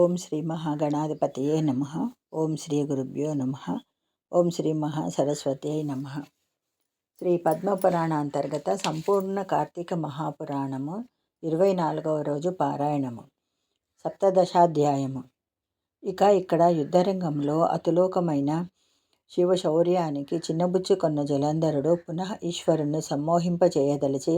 ఓం శ్రీ మహాగణాధిపతయే నమ. ఓం శ్రీ గురుభ్యో నమ. ఓం శ్రీ మహాసరస్వతి నమ. శ్రీ పద్మపురాణ అంతర్గత సంపూర్ణ కార్తీక మహాపురాణము ఇరవై నాలుగవ రోజు పారాయణము. సప్తదశాధ్యాయము. ఇక ఇక్కడ యుద్ధరంగంలో అతులోకమైన శివ శౌర్యానికి చిన్నబుచ్చుకొన్న జలంధరుడు పునః ఈశ్వరుణ్ణి సమ్మోహింపచేయదలిచి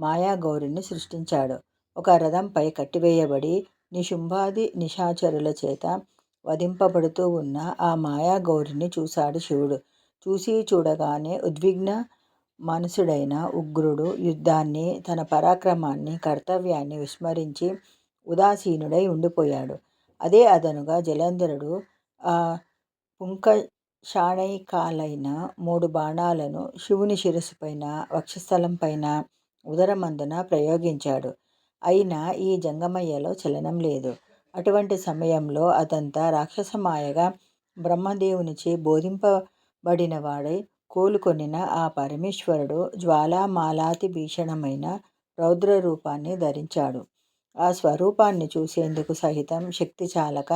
మాయాగౌరిని సృష్టించాడు. ఒక రథంపై కట్టివేయబడి నిశుంభాది నిశాచరుల చేత వధింపబడుతూ ఉన్న ఆ మాయాగౌరిని చూశాడు శివుడు. చూసి చూడగానే ఉద్విగ్న మనసుడైన ఉగ్రుడు యుద్ధాన్ని తన పరాక్రమాన్ని కర్తవ్యాన్ని విస్మరించి ఉదాసీనుడై ఉండిపోయాడు. అదే అదనుగా జలంధరుడు ఆ పుంకషాణైకాలైన మూడు బాణాలను శివుని శిరస్సుపైన వక్షస్థలంపైన ఉదరమందున ప్రయోగించాడు. అయినా ఈ జంగమయ్యలో చలనం లేదు. అటువంటి సమయంలో అదంతా రాక్షసమాయగా బ్రహ్మదేవునిచే బోధింపబడినవాడై కోలుకొనిన ఆ పరమేశ్వరుడు జ్వాలామాలాతి భీషణమైన రౌద్ర రూపాన్ని ధరించాడు. ఆ స్వరూపాన్ని చూసేందుకు సహితం శక్తి చాలక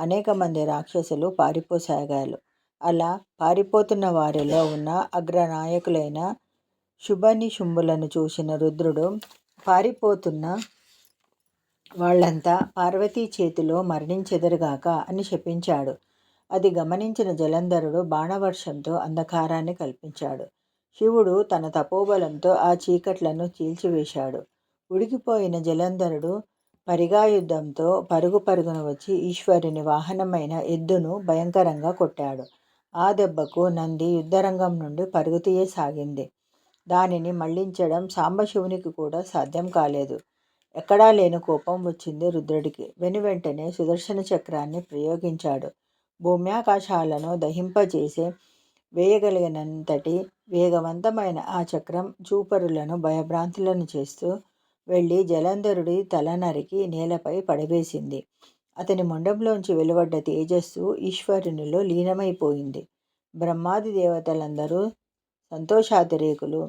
అనేక మంది రాక్షసులు పారిపోసాగారు. అలా పారిపోతున్న వారిలో ఉన్న అగ్రనాయకులైన శుభని శుంభులను చూసిన రుద్రుడు పారిపోతున్న వాళ్ళంతా పార్వతీ చేతిలో మరణించెదరుగాక అని శపించాడు. అది గమనించిన జలంధరుడు బాణవర్షంతో అంధకారాన్ని కల్పించాడు. శివుడు తన తపోబలంతో ఆ చీకట్లను చీల్చివేశాడు. ఉడికిపోయిన జలంధరుడు పరిగాయుద్ధంతో పరుగు పరుగున వచ్చి ఈశ్వరుని వాహనమైన ఎద్దును భయంకరంగా కొట్టాడు. ఆ దెబ్బకు నంది యుద్ధరంగం నుండి పరుగుతీయసాగింది దానిని మళ్ళించడం సాంబశివునికి కూడా సాధ్యం కాలేదు. ఎక్కడా లేని కోపం వచ్చింది రుద్రుడికి. వెను వెంటనే సుదర్శన చక్రాన్ని ప్రయోగించాడు. భూమ్యాకాశాలను దహింపజేసే వేయగలిగినంతటి వేగవంతమైన ఆ చక్రం చూపరులను భయభ్రాంతులను చేస్తూ వెళ్ళి జలంధరుడి తల నరికి నేలపై పడవేసింది. అతని మొండంలోంచి వెలువడ్డ తేజస్సు ఈశ్వరునిలో లీనమైపోయింది. బ్రహ్మాది దేవతలందరూ సంతోషాతిరేకులు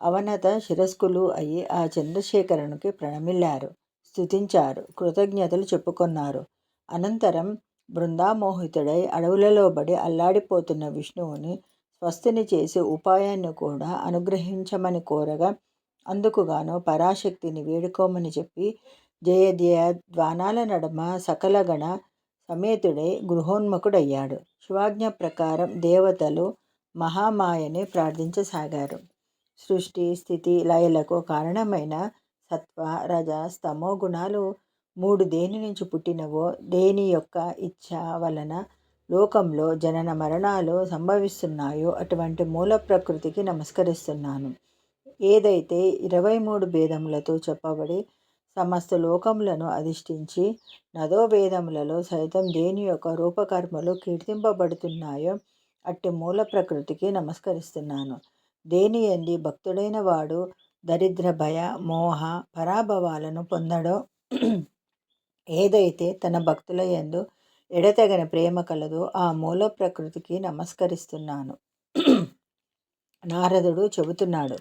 అవనత శిరస్కులు అయి ఆ చంద్రశేఖరునికి ప్రణమిల్లారు స్థుతించారు కృతజ్ఞతలు చెప్పుకొన్నారు. అనంతరం బృందామోహితుడై అడవులలో బడి అల్లాడిపోతున్న విష్ణువుని స్వస్తిని చేసి ఉపాయాన్ని కూడా అనుగ్రహించమని కోరగా అందుకుగాను పరాశక్తిని వేడుకోమని చెప్పి జయధ్యయ ద్వానాల నడమ సకలగణ సమేతుడై గృహోన్ముఖుడయ్యాడు. శివాజ్ఞ ప్రకారం దేవతలు మహామాయని ప్రార్థించసాగారు. సృష్టి స్థితి లయలకు కారణమైన సత్వ రజ స్తమో గుణాలు మూడు దేని నుంచి పుట్టినవో దేని యొక్క ఇచ్ఛ వలన లోకంలో జనన మరణాలు సంభవిస్తున్నాయో అటువంటి మూల ప్రకృతికి నమస్కరిస్తున్నాను. ఏదైతే ఇరవై మూడు భేదములతో చెప్పబడి సమస్త లోకములను అధిష్ఠించి నదో వేదములలో సైతం దేని యొక్క రూపకర్మలు కీర్తింపబడుతున్నాయో అట్టి మూల ప్రకృతికి నమస్కరిస్తున్నాను. దేని ఎంది భక్తుడైన వాడు దరిద్ర భయ మోహ పరాభవాలను పొందడో ఏదైతే తన భక్తుల ఎందు ఎడతెగని ప్రేమ కలదో ఆ మూల ప్రకృతికి నమస్కరిస్తున్నాను. నారదుడు చెబుతున్నాడు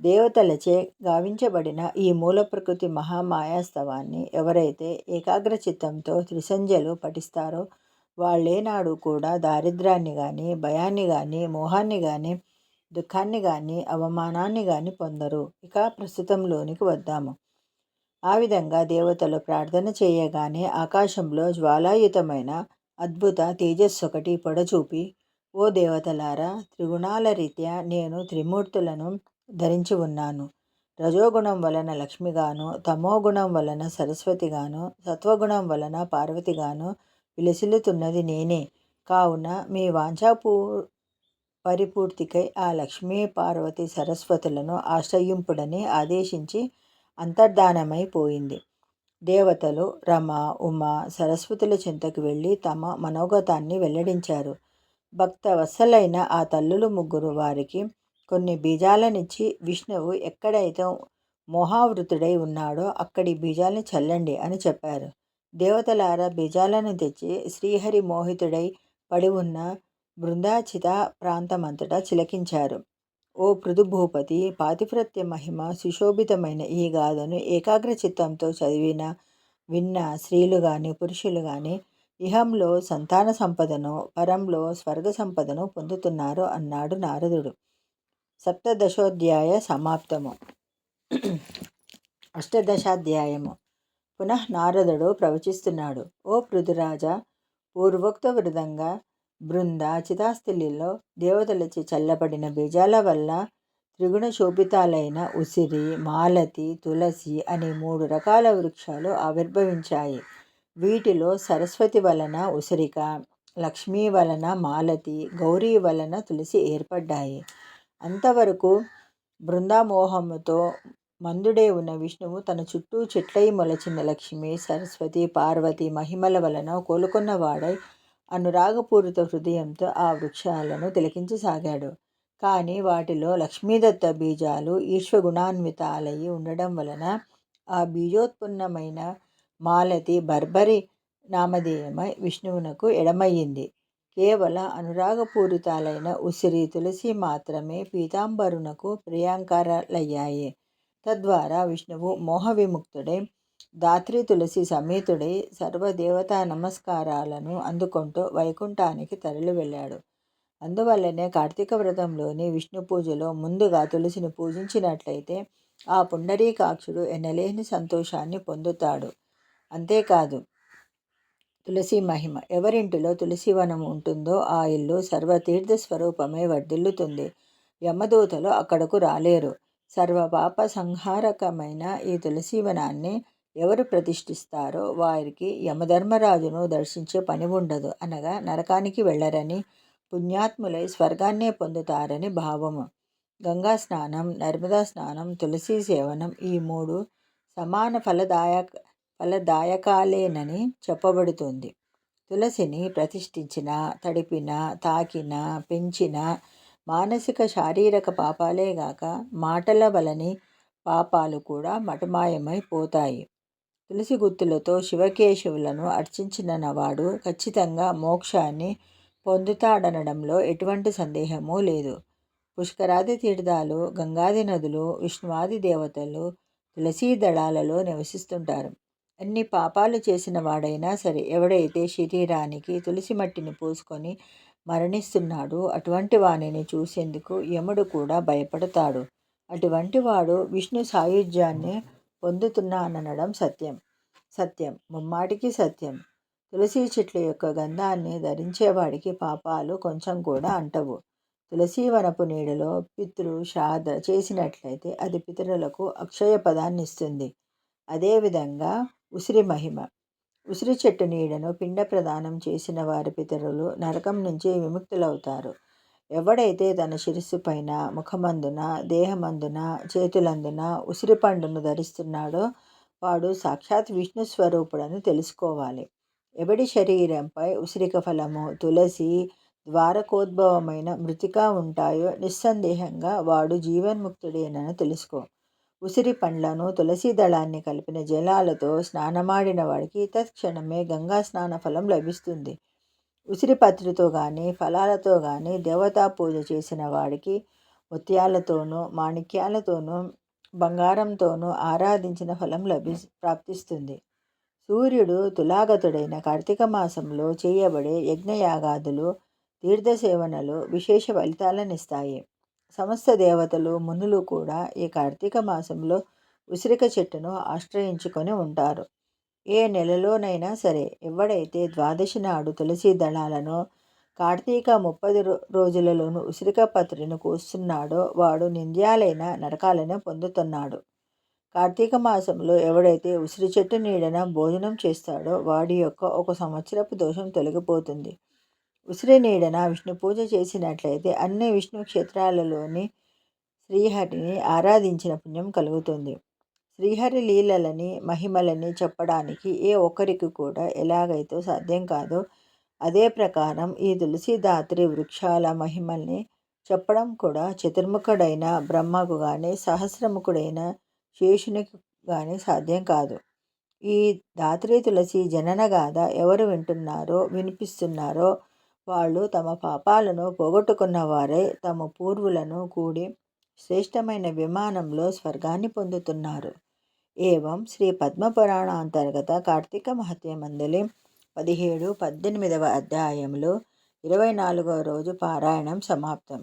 దేవతలచే గావించబడిన ఈ మూల ప్రకృతి మహామాయాస్తవాన్ని ఎవరైతే ఏకాగ్ర చిత్తంతో త్రిసంధ్యలు పఠిస్తారో వాళ్ళేనాడు కూడా దారిద్ర్యాన్ని కానీ భయాన్ని కానీ మోహాన్ని కానీ దుఃఖాన్ని కానీ అవమానాన్ని కానీ పొందరు. ఇక ప్రస్తుతంలోనికి వద్దాము. ఆ విధంగా దేవతలు ప్రార్థన చేయగానే ఆకాశంలో జ్వాలాయుతమైన అద్భుత తేజస్సు ఒకటి పొడచూపి ఓ దేవతలారా త్రిగుణాల రీత్యా నేను త్రిమూర్తులను ధరించి ఉన్నాను. రజోగుణం వలన లక్ష్మిగాను తమోగుణం వలన సరస్వతిగాను సత్వగుణం వలన పార్వతిగాను విలసిల్లుతున్నది నేనే. కావున మీ వాంఛాపూ పరిపూర్తికై ఆ లక్ష్మీ పార్వతి సరస్వతులను ఆశ్రయింపుడని ఆదేశించి అంతర్ధానమైపోయింది దేవతలు రమ ఉమ సరస్వతుల చింతకు వెళ్ళి తమ మనోగతాన్ని వెల్లడించారు. భక్త వత్సలైన ఆ తల్లులు ముగ్గురు వారికి కొన్ని బీజాలనిచ్చి విష్ణువు ఎక్కడైతే మోహావృతుడై ఉన్నాడో అక్కడి బీజాలని చల్లండి అని చెప్పారు. దేవతలార బీజాలను తెచ్చి శ్రీహరి మోహితుడై పడి ఉన్న బృందాచిత ప్రాంతమంతటా చిలకించారు. ఓ పృథుభూపతి పాతివ్రత్య మహిమ సుశోభితమైన ఈ గాథను ఏకాగ్ర చిత్తంతో చదివిన విన్న స్త్రీలు కానీ పురుషులు కానీ ఇహంలో సంతాన సంపదను పరంలో స్వర్గ సంపదను పొందుతున్నారు అన్నాడు నారదుడు. సప్తదశోధ్యాయ సమాప్తము. అష్టదశాధ్యాయము. పునః నారదుడు ప్రవచిస్తున్నాడు. ఓ పృథురాజా పూర్వోక్త వృధంగా బృంద చితాస్థిలిలో దేవతలచే చల్లబడిన బీజాల వల్ల త్రిగుణ శోభితాలైన ఉసిరి మాలతి తులసి అనే మూడు రకాల వృక్షాలు ఆవిర్భవించాయి. వీటిలో సరస్వతి వలన ఉసిరిక లక్ష్మీ వలన మాలతి గౌరీ వలన తులసి ఏర్పడ్డాయి. అంతవరకు బృందామోహముతో మందుడే ఉన్న విష్ణువు తన చుట్టూ చెట్లై మొలచిన లక్ష్మి సరస్వతి పార్వతి మహిమల వలన కోలుకున్నవాడై అనురాగపూరిత హృదయంతో ఆ వృక్షాలను తిలకించసాగాడు. కానీ వాటిలో లక్ష్మీదత్త బీజాలు ఈశ్వగుణాన్వితాలయ్యి ఉండడం వలన ఆ బీజోత్పన్నమైన మాలతి బర్బరి నామధేయమై విష్ణువునకు ఎడమయ్యింది. కేవల అనురాగపూరితాలైన ఉసిరి తులసి మాత్రమే పీతాంబరునకు ప్రియాంకరలయ్యాయి. తద్వారా విష్ణువు మోహ విముక్తుడై దాత్రి తులసి సమేతుడై సర్వదేవతా నమస్కారాలను అందుకుంటూ వైకుంఠానికి తరలి వెళ్ళాడు. అందువల్లనే కార్తీక వ్రతంలోని విష్ణు పూజలో ముందుగా తులసిని పూజించినట్లయితే ఆ పుండరీకాక్షుడు ఎనలేని సంతోషాన్ని పొందుతాడు. అంతేకాదు తులసి మహిమ ఎవరింటిలో తులసి వనం ఉంటుందో ఆ ఇల్లు సర్వతీర్థ స్వరూపమే వర్ధిల్లుతుంది. యమదూతలు అక్కడకు రాలేరు. సర్వపాప సంహారకమైన ఈ తులసీవనాన్ని ఎవరు ప్రతిష్ఠిస్తారో వారికి యమధర్మరాజును దర్శించే పని ఉండదు అనగా నరకానికి వెళ్ళరని పుణ్యాత్ములై స్వర్గాన్నే పొందుతారని భావము. గంగా స్నానం నర్మదా స్నానం తులసి సేవనం ఈ మూడు సమాన ఫలదాయక ఫలదాయకాలేనని చెప్పబడుతుంది. తులసిని ప్రతిష్ఠించిన తడిపిన తాకిన పెంచిన మానసిక శారీరక పాపాలే గాక మాటల వలని పాపాలు కూడా మటమాయమైపోతాయి తులసి గుత్తులతో శివకేశవులను అర్చించిన ఖచ్చితంగా మోక్షాన్ని పొందుతాడనడంలో ఎటువంటి సందేహమూ లేదు. పుష్కరాది తీర్థాలు గంగాది నదులు విష్ణువాది దేవతలు తులసీ దళాలలో నివసిస్తుంటారు. ఎన్ని పాపాలు చేసిన వాడైనా సరే ఎవడైతే శరీరానికి తులసి మట్టిని పూసుకొని మరణిస్తున్నాడు. అటువంటి వాణిని చూసేందుకు యముడు కూడా భయపడతాడు. అటువంటి వాడు విష్ణు సాయుధ్యాన్ని పొందుతున్నాననడం సత్యం. సత్యం. ముమ్మాటికి సత్యం. తులసి చెట్ల యొక్క గంధాన్ని ధరించేవాడికి పాపాలు కొంచెం కూడా అంటవు. తులసి వనపు నీడలో పితృ శ్రాద్ధ చేసినట్లయితే అది పితరులకు అక్షయ పదాన్ని ఇస్తుంది అదేవిధంగా ఉసిరి మహిమ. ఉసిరి చెట్టు నీడను పిండ ప్రదానం చేసిన వారి పితరులు నరకం నుంచి విముక్తులవుతారు. ఎవడైతే తన శిరస్సు పైన ముఖమందున దేహమందున చేతులందున ఉసిరి పండును ధరిస్తున్నాడో వాడు సాక్షాత్ విష్ణు స్వరూపుడని తెలుసుకోవాలి. ఎవడి శరీరంపై ఉసిరిక ఫలము తులసి ద్వారకోద్భవమైన మృతిక ఉంటాయో నిస్సందేహంగా వాడు జీవన్ముక్తుడేనని తెలుసుకో. ఉసిరి పండ్లను తులసి దళాన్ని కలిపిన జలాలతో స్నానమాడిన వాడికి తత్క్షణమే గంగా స్నాన ఫలం లభిస్తుంది. ఉసిరి పత్రితో కానీ ఫలాలతో కానీ దేవతా పూజ చేసిన వాడికి ముత్యాలతోనూ మాణిక్యాలతోనూ బంగారంతోనూ ఆరాధించిన ఫలం లభి ప్రాప్తిస్తుంది. సూర్యుడు తులాగతుడైన కార్తీక మాసంలో చేయబడే యజ్ఞయాగాదులు తీర్థసేవనలు విశేష ఫలితాలనిస్తాయి. సమస్త దేవతలు మునులు కూడా ఈ కార్తీక మాసంలో ఉసిరిక చెట్టును ఆశ్రయించుకొని ఉంటారు. ఏ నెలలోనైనా సరే ఎవడైతే ద్వాదశి నాడు తులసి దళాలను కార్తీక ముప్పది రోజులలోనూ ఉసిరిక పత్రిని కూస్తున్నాడో వాడు నింద్యాలైన నరకాలను పొందుతున్నాడు. కార్తీక మాసంలో ఎవడైతే ఉసిరి చెట్టు నీడన భోజనం చేస్తాడో వాడి యొక్క ఒక సంవత్సరపు దోషం తొలగిపోతుంది. ఉసిరి నీడన విష్ణు పూజ చేసినట్లయితే అన్ని విష్ణు క్షేత్రాలలోని శ్రీహరిని ఆరాధించిన పుణ్యం కలుగుతుంది. శ్రీహరి లీలలని మహిమలని చెప్పడానికి ఏ ఒక్కరికి కూడా ఎలాగైతే సాధ్యం కాదో అదే ప్రకారం ఈ తులసిదాత్రి వృక్షాల మహిమల్ని చెప్పడం కూడా చతుర్ముఖుడైన బ్రహ్మకు కానీ సహస్రముఖుడైన శేషునికి కానీ సాధ్యం కాదు. ఈ దాత్రి తులసి జననగాథ ఎవరు వింటున్నారో వినిపిస్తున్నారో వాళ్ళు తమ పాపాలను పోగొట్టుకున్న వారే తమ పూర్వులను కూడి శ్రేష్టమైన విమానంలో స్వర్గాన్ని పొందుతున్నారు. ఏవం శ్రీ పద్మపురాణ అంతర్గత కార్తీక మహత్య మందలి పదిహేడు పద్దెనిమిదవ అధ్యాయంలో ఇరవై నాలుగవ రోజు పారాయణం సమాప్తం.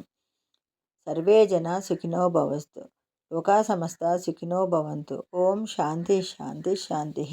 సర్వే జన సుఖినో భవస్తు. లోకా సమస్త సుఖినో భవంతు. ఓం శాంతి శాంతి శాంతి.